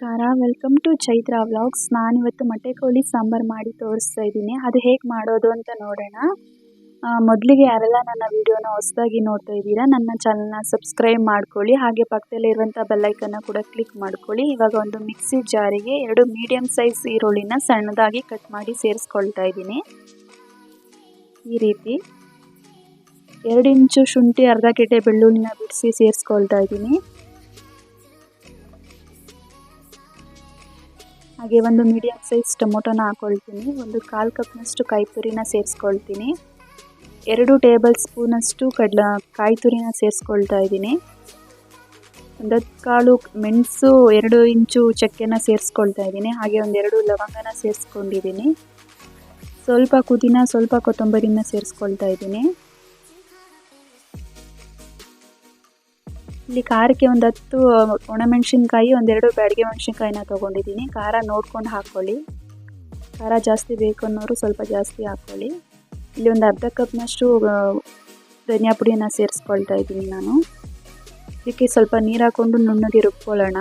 ನಮಸ್ಕಾರ. Welcome to Chaitra vlogs ನಾನಿವತ್ತು ಮೊಟ್ಟೆ ಕೋಳಿ ಸಾಂಬಾರು ಮಾಡಿ ತೋರಿಸ್ತಾ ಇದ್ದೀನಿ. ಅದು ಹೇಗೆ ಮಾಡೋದು ಅಂತ ನೋಡೋಣ. ಮೊದಲಿಗೆ ಯಾರೆಲ್ಲ ನನ್ನ ವಿಡಿಯೋನ ಹೊಸದಾಗಿ ನೋಡ್ತಾ ಇದ್ದೀರಾ, ನನ್ನ ಚಾನಲ್ನ ಸಬ್ಸ್ಕ್ರೈಬ್ ಮಾಡ್ಕೊಳ್ಳಿ. ಹಾಗೆ ಪಕ್ಕದಲ್ಲಿರುವಂಥ ಬೆಲ್ಲೈಕನ್ನ ಕೂಡ ಕ್ಲಿಕ್ ಮಾಡ್ಕೊಳ್ಳಿ. ಇವಾಗ ಒಂದು ಮಿಕ್ಸಿ ಜಾರಿಗೆ ಎರಡು ಮೀಡಿಯಮ್ ಸೈಜ್ ಈರುಳ್ಳಿನ ಸಣ್ಣದಾಗಿ ಕಟ್ ಮಾಡಿ ಸೇರಿಸ್ಕೊಳ್ತಾ ಇದ್ದೀನಿ. ಈ ರೀತಿ ಎರಡು ಇಂಚು ಶುಂಠಿ, ಅರ್ಧ ಗೆಡ್ಡೆ ಬೆಳ್ಳುಳ್ಳಿನ ಬಿಡಿಸಿ ಸೇರಿಸ್ಕೊಳ್ತಾ ಇದ್ದೀನಿ. ಹಾಗೆ ಒಂದು ಮೀಡಿಯಮ್ ಸೈಜ್ ಟೊಮೊಟೊನ ಹಾಕೊಳ್ತೀನಿ. ಒಂದು ಕಾಲು ಕಪ್ನಷ್ಟು ಕಾಯಿ ತುರಿನ ಸೇರಿಸ್ಕೊಳ್ತೀನಿ. ಎರಡು ಟೇಬಲ್ ಸ್ಪೂನಷ್ಟು ಕಡ್ಲ ಕಾಯಿ ತುರಿನ ಸೇರಿಸ್ಕೊಳ್ತಾ ಇದ್ದೀನಿ. ಒಂದು ಕಾಳು ಮೆಣಸು, ಎರಡು ಇಂಚು ಚಕ್ಕೆನ ಸೇರಿಸ್ಕೊಳ್ತಾ ಇದ್ದೀನಿ. ಹಾಗೆ ಒಂದೆರಡು ಲವಂಗನ ಸೇರಿಸ್ಕೊಂಡಿದ್ದೀನಿ. ಸ್ವಲ್ಪ ಕುದಿನ ಸ್ವಲ್ಪ ಕೊತ್ತಂಬರಿನ ಸೇರಿಸ್ಕೊಳ್ತಾ ಇದ್ದೀನಿ. ಇಲ್ಲಿ ಖಾರಕ್ಕೆ ಒಂದು ಹತ್ತು ಒಣಮೆಣಸಿನ್ಕಾಯಿ ಒಂದೆರಡು ಬ್ಯಾಡಿಗೆ ಮೆಣಸಿನ್ಕಾಯಿನ ತೊಗೊಂಡಿದ್ದೀನಿ ಖಾರ ನೋಡ್ಕೊಂಡು ಹಾಕ್ಕೊಳ್ಳಿ ಖಾರ ಜಾಸ್ತಿ ಬೇಕು ಅನ್ನೋರು ಸ್ವಲ್ಪ ಜಾಸ್ತಿ ಹಾಕ್ಕೊಳ್ಳಿ ಇಲ್ಲಿ ಒಂದು ಅರ್ಧ ಕಪ್ನಷ್ಟು ಧನಿಯಾ ಪುಡಿಯನ್ನು ಸೇರಿಸ್ಕೊಳ್ತಾ ಇದ್ದೀನಿ ನಾನು. ಇದಕ್ಕೆ ಸ್ವಲ್ಪ ನೀರು ಹಾಕ್ಕೊಂಡು ನುಣ್ಣಗೆ ರುಬ್ಕೊಳ್ಳೋಣ.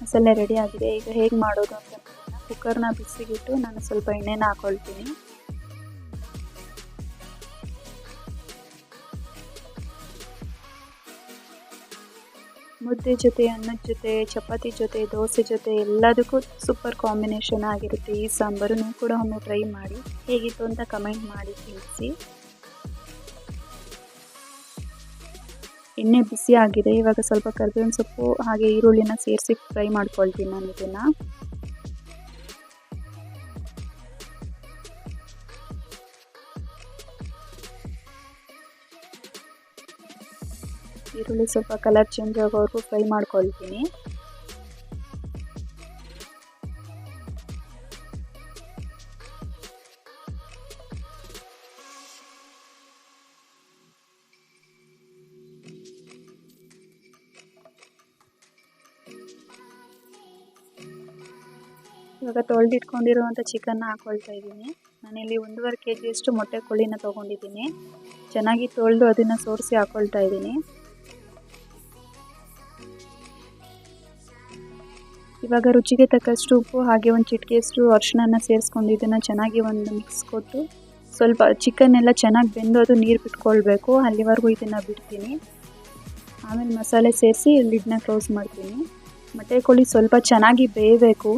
ಮಸಾಲೆ ರೆಡಿ ಆಗಿದೆ. ಈಗ ಹೇಗೆ ಮಾಡೋದು ಅಂತ ಕುಕ್ಕರ್ನ ಬಿಸಿಗಿಟ್ಟು ನಾನು ಸ್ವಲ್ಪ ಎಣ್ಣೆನ ಹಾಕೊಳ್ತೀನಿ. ಮುದ್ದೆ ಜೊತೆ, ಅನ್ನದ ಜೊತೆ, ಚಪಾತಿ ಜೊತೆ, ದೋಸೆ ಜೊತೆ ಎಲ್ಲದಕ್ಕೂ ಸೂಪರ್ ಕಾಂಬಿನೇಷನ್ ಆಗಿರುತ್ತೆ. ಈ ಸಾಂಬಾರು ನೀವು ಕೂಡ ಒಮ್ಮೆ ಟ್ರೈ ಮಾಡಿ. ಹೇಗಿತ್ತು ಅಂತ ಕಮೆಂಟ್ ಮಾಡಿ ತಿಳಿಸಿ. ಎಣ್ಣೆ ಬಿಸಿ ಆಗಿದೆ. ಇವಾಗ ಸ್ವಲ್ಪ ಕರ್ಬೇವಿನ ಸೊಪ್ಪು ಹಾಗೆ ಈರುಳ್ಳಿನ ಸೇರಿಸಿ ಫ್ರೈ ಮಾಡ್ಕೊಳ್ತೀನಿ ನಾನು ಇದನ್ನು. ಈರುಳ್ಳಿ ಸ್ವಲ್ಪ ಕಲರ್ ಚೇಂಜ್ ಆಗೋವರೆಗೂ ಫ್ರೈ ಮಾಡ್ಕೊಳ್ತೀನಿ. ಇವಾಗ ತೊಳೆದಿಟ್ಕೊಂಡಿರುವಂಥ ಚಿಕನ್ನ ಹಾಕ್ಕೊಳ್ತಾ ಇದ್ದೀನಿ. ನಾನಿಲ್ಲಿ ಒಂದೂವರೆ ಕೆ ಜಿಯಷ್ಟು ಮೊಟ್ಟೆ ಕೋಳಿನ ತೊಗೊಂಡಿದ್ದೀನಿ. ಚೆನ್ನಾಗಿ ತೊಳೆದು ಅದನ್ನು ಸೋರಿಸಿ ಹಾಕೊಳ್ತಾ ಇದ್ದೀನಿ. ಇವಾಗ ರುಚಿಗೆ ತಕ್ಕಷ್ಟು ಉಪ್ಪು, ಹಾಗೆ ಒಂದು ಚಿಟಿಕೆಯಷ್ಟು ಅರಿಶಿಣನ ಸೇರಿಸ್ಕೊಂಡು ಇದನ್ನು ಚೆನ್ನಾಗಿ ಒಂದು ಮಿಕ್ಸ್ ಕೊಟ್ಟು ಸ್ವಲ್ಪ ಚಿಕನ್ ಎಲ್ಲ ಚೆನ್ನಾಗಿ ಬೆಂದು ಅದು ನೀರು ಬಿಟ್ಕೊಳ್ಬೇಕು. ಅಲ್ಲಿವರೆಗೂ ಇದನ್ನು ಬಿಡ್ತೀನಿ. ಆಮೇಲೆ ಮಸಾಲೆ ಸೇರಿಸಿ ಲಿಡ್ನ ಕ್ಲೋಸ್ ಮಾಡ್ತೀನಿ. ಮೊಟ್ಟೆ ಕೋಳಿ ಸ್ವಲ್ಪ ಚೆನ್ನಾಗಿ ಬೇಯಬೇಕು.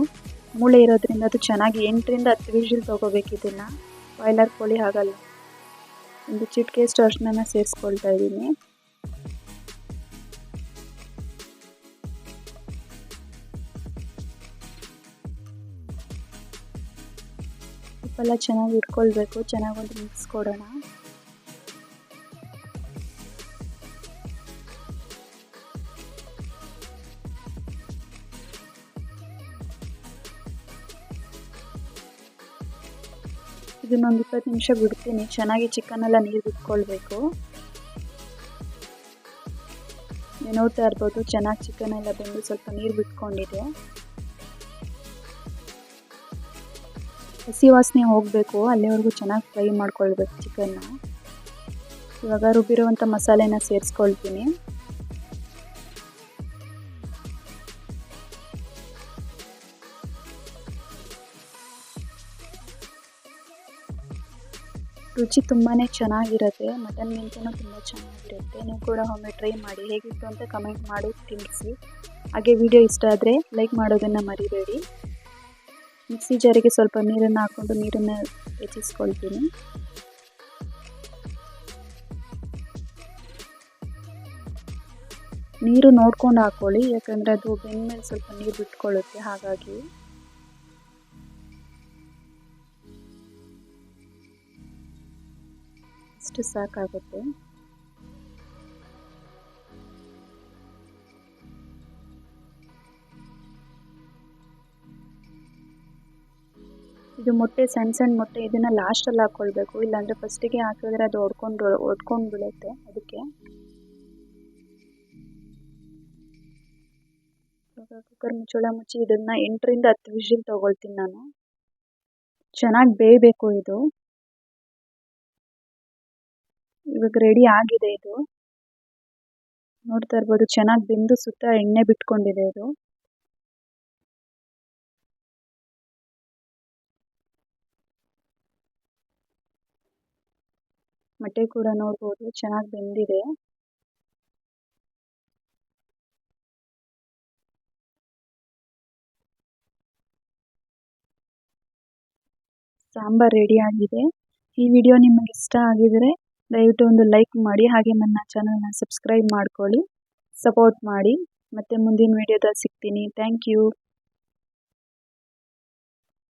ಮೂಳೆ ಇರೋದ್ರಿಂದ ಅದು ಚೆನ್ನಾಗಿ ಎಂಟರಿಂದ ಹತ್ತು ವಿಷಲ್ ತೊಗೋಬೇಕು ಇದನ್ನು. ಬಾಯ್ಲರ್ ಕೋಳಿ ಆಗಲ್ಲ ಒಂದು ಚಿಟಿಕೆಯಷ್ಟು ಅರಿಶಿನ ಸೇರಿಸ್ಕೊಳ್ತಾ ಇದ್ದೀನಿ. ಉಪ್ಪೆಲ್ಲ ಚೆನ್ನಾಗಿ ಇಟ್ಕೊಳ್ಬೇಕು, ಚೆನ್ನಾಗಿ ಒಂದು ಮಿಕ್ಸ್ ಕೊಡೋಣ. ಇದನ್ನೊಂದು ಇಪ್ಪತ್ತು ನಿಮಿಷ ಬಿಡ್ತೀನಿ, ಚೆನ್ನಾಗಿ ಚಿಕನ್ ಎಲ್ಲ ನೀರು ಬಿಟ್ಕೊಳ್ಬೇಕು. ನೋಡ್ತಾ ಇರ್ಬೋದು, ಚೆನ್ನಾಗಿ ಚಿಕನ್ ಎಲ್ಲ ಬಂದು ಸ್ವಲ್ಪ ನೀರು ಬಿಟ್ಕೊಂಡಿದೆ. ಹಸಿ ವಾಸನೆ ಹೋಗಬೇಕು, ಅಲ್ಲಿವರೆಗೂ ಚೆನ್ನಾಗಿ ಫ್ರೈ ಮಾಡ್ಕೊಳ್ಬೇಕು ಚಿಕನ್ನ ಇವಾಗ ರುಬ್ಬಿರುವಂಥ ಮಸಾಲೆನ ಸೇರಿಸ್ಕೊಳ್ತೀನಿ. ರುಚಿ ತುಂಬಾ ಚೆನ್ನಾಗಿರುತ್ತೆ ಮಟನ್ ಮಟನ್ಗಿಂತನೂ ತುಂಬ ಚೆನ್ನಾಗಿರುತ್ತೆ. ನೀವು ಕೂಡ ಒಮ್ಮೆ ಟ್ರೈ ಮಾಡಿ, ಹೇಗಿತ್ತು ಅಂತ ಕಮೆಂಟ್ ಮಾಡಿ ತಿಳಿಸಿ ಹಾಗೆ ವಿಡಿಯೋ ಇಷ್ಟ ಆದರೆ ಲೈಕ್ ಮಾಡೋದನ್ನು ಮರಿಬೇಡಿ. ಮಿಕ್ಸಿ ಜಾರಿಗೆ ಸ್ವಲ್ಪ ನೀರನ್ನು ಹಾಕ್ಕೊಂಡು ನೀರನ್ನು ಹೆಚ್ಚಿಸ್ಕೊಳ್ತೀನಿ. ನೀರು ನೋಡ್ಕೊಂಡು ಹಾಕ್ಕೊಳ್ಳಿ ಯಾಕಂದರೆ ಅದು ಬೆಂದಮೇಲೆ ಸ್ವಲ್ಪ ನೀರು ಬಿಟ್ಕೊಳ್ಳುತ್ತೆ, ಹಾಗಾಗಿ. ಇಷ್ಟು ಸಾಕಾಗುತ್ತೆ. ಇದು ಮೊಟ್ಟೆ ಸಣ್ಣ ಸಣ್ಣ ಮೊಟ್ಟೆ, ಇದನ್ನು ಲಾಸ್ಟಲ್ಲಿ ಹಾಕ್ಕೊಳ್ಬೇಕು ಇಲ್ಲಾಂದರೆ ಫಸ್ಟಿಗೆ ಹಾಕಿದ್ರೆ ಅದು ಹೊಡ್ಕೊಂಡು ಒಡ್ಕೊಂಡು ಬಿಡುತ್ತೆ ಅದಕ್ಕೆ. ಕುಕ್ಕರ್ ಮುಚ್ಚಳ ಮುಚ್ಚಿ ಇದನ್ನ ಎಂಟರಿಂದ ಹತ್ತು ವಿಷಿಲ್ ತೊಗೊಳ್ತೀನಿ ನಾನು. ಚೆನ್ನಾಗಿ ಬೇಯಬೇಕು ಇದು. ಇವಾಗ ರೆಡಿ ಆಗಿದೆ ಇದು. ನೋಡ್ತಾ ಇರ್ಬೋದು ಚೆನ್ನಾಗಿ ಬೆಂದು ಸುತ್ತ ಎಣ್ಣೆ ಬಿಟ್ಕೊಂಡಿದೆ ಇದು. ಮೊಟ್ಟೆ ಕೂಡ ನೋಡ್ಬೋದು, ಚೆನ್ನಾಗಿ ಬೆಂದಿದೆ. ಸಾಂಬಾರ್ ರೆಡಿ ಆಗಿದೆ. ಈ ವಿಡಿಯೋ ನಿಮಗೆ ಇಷ್ಟ ಆಗಿದರೆ ದಯವಿಟ್ಟು ಒಂದು ಲೈಕ್ ಮಾಡಿ, ಹಾಗೆ ನನ್ನ ಚಾನಲ್ನ ಸಬ್ಸ್ಕ್ರೈಬ್ ಮಾಡ್ಕೊಳ್ಳಿ ಸಪೋರ್ಟ್ ಮಾಡಿ. ಮತ್ತೆ ಮುಂದಿನ ವಿಡಿಯೋದಲ್ಲಿ ಸಿಗ್ತೀನಿ. Thank you